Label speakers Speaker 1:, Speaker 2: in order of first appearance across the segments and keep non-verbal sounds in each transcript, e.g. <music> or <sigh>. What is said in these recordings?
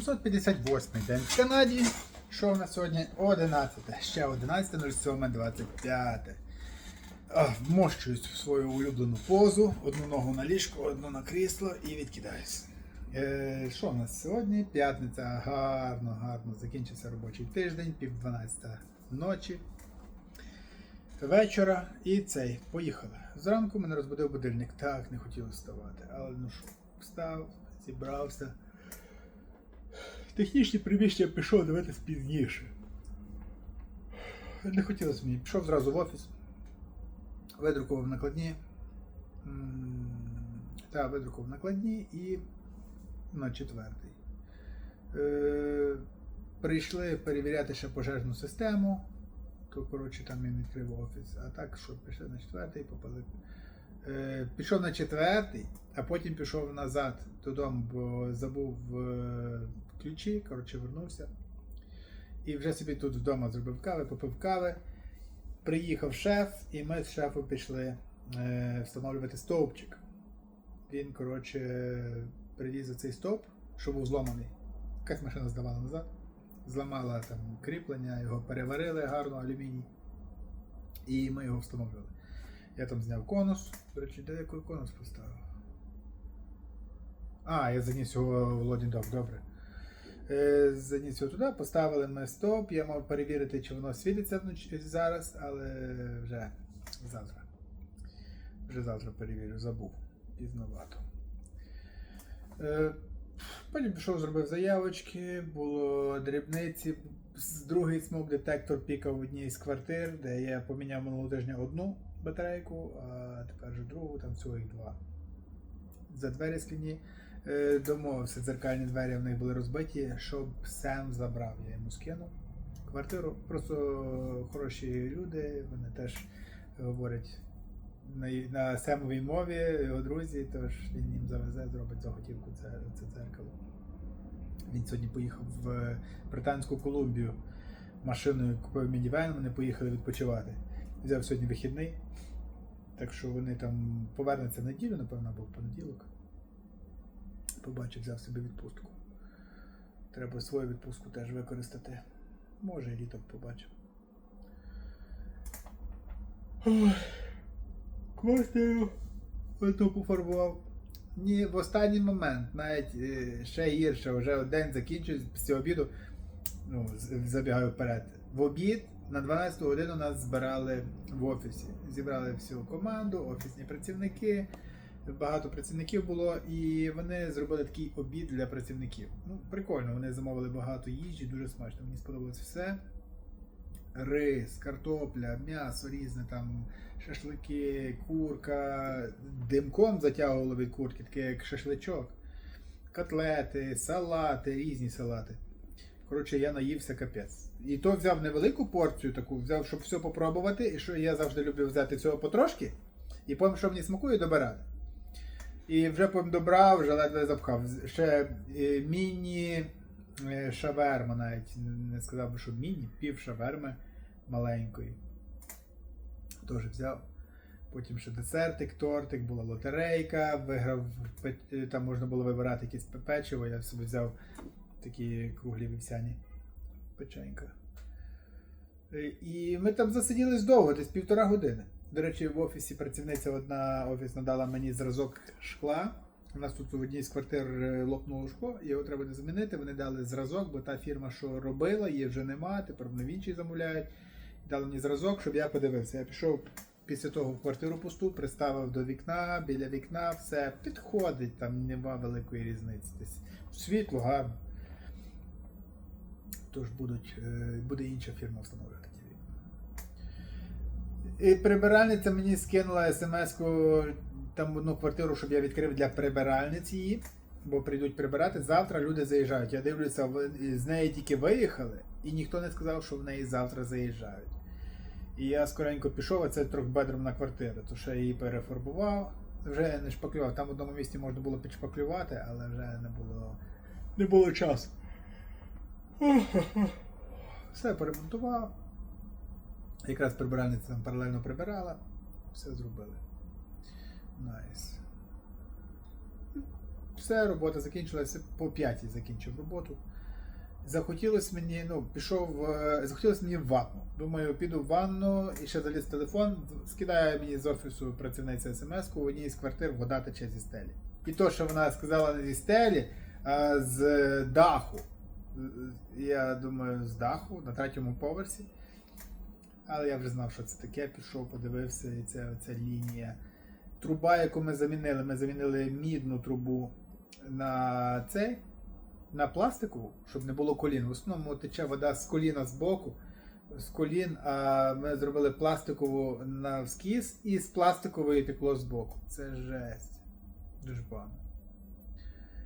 Speaker 1: 758 день в Канаді. Що в нас сьогодні? 11. Ще 11.07.25. А, Вмощуюсь в свою улюблену позу. Одну ногу на ліжко, одну на крісло і відкидаюсь. Е, що в нас сьогодні? П'ятниця. Гарно, гарно. Закінчився робочий тиждень, пів 12 ночі. Вечора і цей. Поїхали. Зранку мене розбудив будильник. Так, не хотілося вставати. Але ну що, встав, зібрався. Технічні приміщення пішов дивитись пізніше. Не хотілося мені. Пішов зразу в офіс. Видрукував накладні. Та, видрукував накладні і на четвертий. Е, прийшли перевіряти ще пожежну систему. То, коротше, там я відкрив офіс. А так, що пішли на четвертий, попали. Е, пішов на четвертий, а потім пішов назад додому, бо забув е, ключі, коротше, вернувся. І вже собі тут вдома зробив кави, попив кави. Приїхав шеф, і ми з шефом пішли е, встановлювати стовпчик. Він, коротше, привіз цей стовп, що був зломаний. Якась машина здавала назад. Зламала там кріплення, його переварили гарно, алюміній. І ми його встановлювали. Я там зняв конус. До речі, де який конус поставив? А, я заніс його в Володі дав, добре. Е, Заніс його туди, поставили ми стоп. Я мав перевірити, чи воно світиться зараз, але вже завтра. Вже завтра перевірю, забув. Пізновато. Е, Потім пішов, зробив заявочки, було дрібниці. Другий смок детектор пікав в одній з квартир, де я поміняв минулого тижня одну батарейку, а тепер вже другу, там всього їх два. За двері скляні е, домовився, дзеркальні двері в них були розбиті, щоб Сем забрав. Я йому скинув квартиру. Просто хороші люди, вони теж говорять на, семовій мові, його друзі, тож він їм завезе, зробить заготівку це, це дзеркало. Він сьогодні поїхав в Британську Колумбію машиною, купив мінівен, вони поїхали відпочивати. Взяв сьогодні вихідний. Так що вони там повернуться неділю, напевно, або в понеділок. Побачив, взяв собі відпустку. Треба свою відпустку теж використати. Може, і літом побачив. Квартиру ото пофарбував. Ні, в останній момент, навіть е, ще гірше, вже день закінчується після обіду. Ну, забігаю вперед. В обід на 12 годину нас збирали в офісі. Зібрали всю команду, офісні працівники. Багато працівників було, і вони зробили такий обід для працівників. Ну, прикольно, вони замовили багато їжі, дуже смачно. Мені сподобалось все. Рис, картопля, м'ясо різне, там шашлики, курка, димком затягували від курки, таке як шашличок, котлети, салати, різні салати. Коротше, я наївся капець. І то взяв невелику порцію таку, взяв, щоб все попробувати, і що я завжди люблю взяти цього потрошки, і потім, що мені смакує, добирати. І вже потім добрав, вже ледве запхав. Ще е, міні е, навіть, не сказав би, що міні, пів шаверми маленької. Теж взяв. Потім ще десертик, тортик, була лотерейка, виграв, е, там можна було вибирати якесь печиво, я собі взяв такі круглі вівсяні печенька. І ми там засиділись довго, десь півтора години. До речі, в офісі працівниця одна офісна дала мені зразок шкла. У нас тут в одній з квартир е, лопнуло шкло, його треба буде замінити. Вони дали зразок, бо та фірма, що робила, її вже нема, тепер вони в іншій замовляють. Дали мені зразок, щоб я подивився. Я пішов після того в квартиру пусту, приставив до вікна, біля вікна все підходить, там нема великої різниці. Десь світло, гарно. Тож будуть, е, буде інша фірма встановлювати. І прибиральниця мені скинула смс-ку там одну квартиру, щоб я відкрив для прибиральниць її, бо прийдуть прибирати. Завтра люди заїжджають. Я дивлюся, з неї тільки виїхали, і ніхто не сказав, що в неї завтра заїжджають. І я скоренько пішов, а це трьохбедромна квартира, то що я її перефарбував. Вже не шпаклював. Там в одному місці можна було підшпаклювати, але вже не було, не було часу. Все поремонтував. Якраз прибиральниця там паралельно прибирала. Все зробили. Найс. Все, робота закінчилася по п'ятій закінчив роботу. Захотілося мені, ну, пішов, е, захотілося мені в ванну. Думаю, піду в ванну і ще заліз телефон, скидає мені з офісу працівниця смс-ку, в одній з квартир вода тече зі стелі. І то, що вона сказала не зі стелі, а з даху. Я думаю, з даху на третьому поверсі. Але я вже знав, що це таке. Пішов, подивився, і це ця лінія. Труба, яку ми замінили, ми замінили мідну трубу на цей, на пластикову, щоб не було колін. В основному тече вода з коліна з боку, з колін, а ми зробили пластикову на вскіз і з пластикової текло з боку. Це жесть. Дуже погано.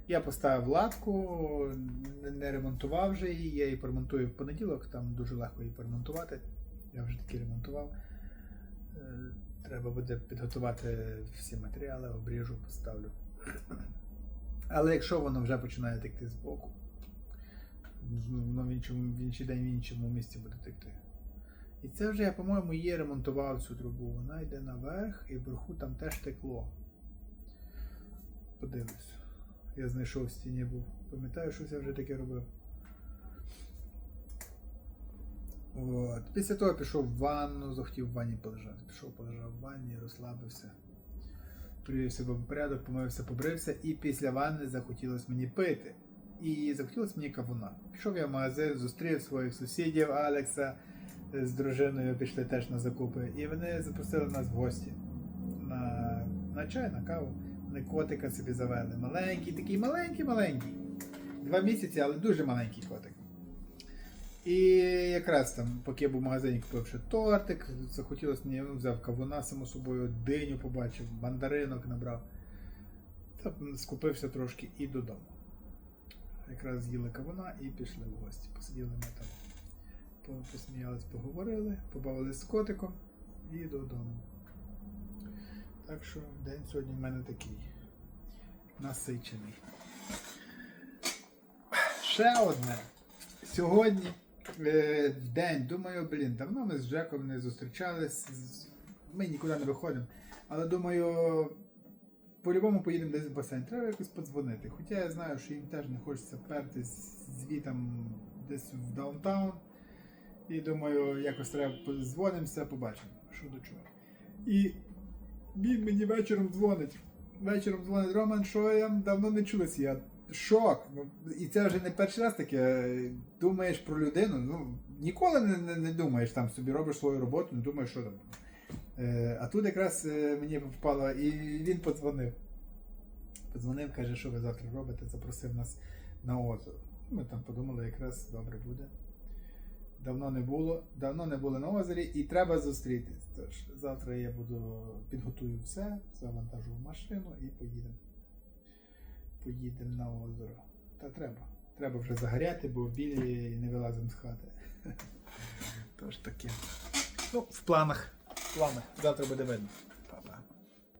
Speaker 1: Я поставив латку, не- ремонтував вже її, я її поремонтую в понеділок, там дуже легко її поремонтувати. Я вже таки ремонтував. Е, Треба буде підготувати всі матеріали, обріжу, поставлю. Але якщо воно вже починає текти з боку, воно в, іншому, в інший день в іншому місці буде текти. І це вже я, по-моєму, її ремонтував цю трубу. Вона йде наверх і вверху там теж текло. Подивлюсь. Я знайшов в стіні був. Пам'ятаю, щось я вже таке робив. От. Після того пішов в ванну, захотів в ванні полежати. Пішов, полежав в ванні, розслабився. Привів себе в порядок, помився, побрився, і після ванни захотілося мені пити. І захотілося мені кавуна. Пішов я в магазин, зустрів своїх сусідів Алекса з дружиною, пішли теж на закупи. І вони запросили нас в гості на, на чай, на каву. Вони котика собі завели. Маленький, такий маленький-маленький. Два місяці, але дуже маленький котик. І якраз там, поки я був в магазині, купив ще тортик, захотілося мені, ну, взяв кавуна, само собою, диню побачив, мандаринок набрав. Та скупився трошки і додому. Якраз з'їли кавуна і пішли в гості. Посиділи ми там, по- посміялись, поговорили, побавились з котиком і додому. Так що день сьогодні в мене такий насичений. Ще одне. Сьогодні е, в день, думаю, блін, давно ми з Джеком не зустрічались. Ми нікуди не виходимо. Але думаю, по-любому поїдемо десь в басейн. Треба якось подзвонити. Хоча я знаю, що їм теж не хочеться пертись звітом десь в даунтаун. І думаю, якось треба подзвонимося, побачимо, що до чого. І він мені вечором дзвонить. Вечором дзвонить Роман, що я давно не чулися. Я шок. Ну, і це вже не перший раз таке. Думаєш про людину. Ну, ніколи не, не, не думаєш там собі, робиш свою роботу, не думаєш, що там. Е, а тут якраз е, мені впало, і він подзвонив. Подзвонив, каже, що ви завтра робите, запросив нас на озеро. Ми там подумали, якраз добре буде. Давно не було, давно не були на озері і треба зустрітись. Тож завтра я буду підготую все, завантажу в машину і поїдемо. Поїдемо на озеро. Та треба. Треба вже загоряти, бо білі не вилазимо з хати. <laughs> Тож таке. Ну, в планах. В планах. Завтра буде видно.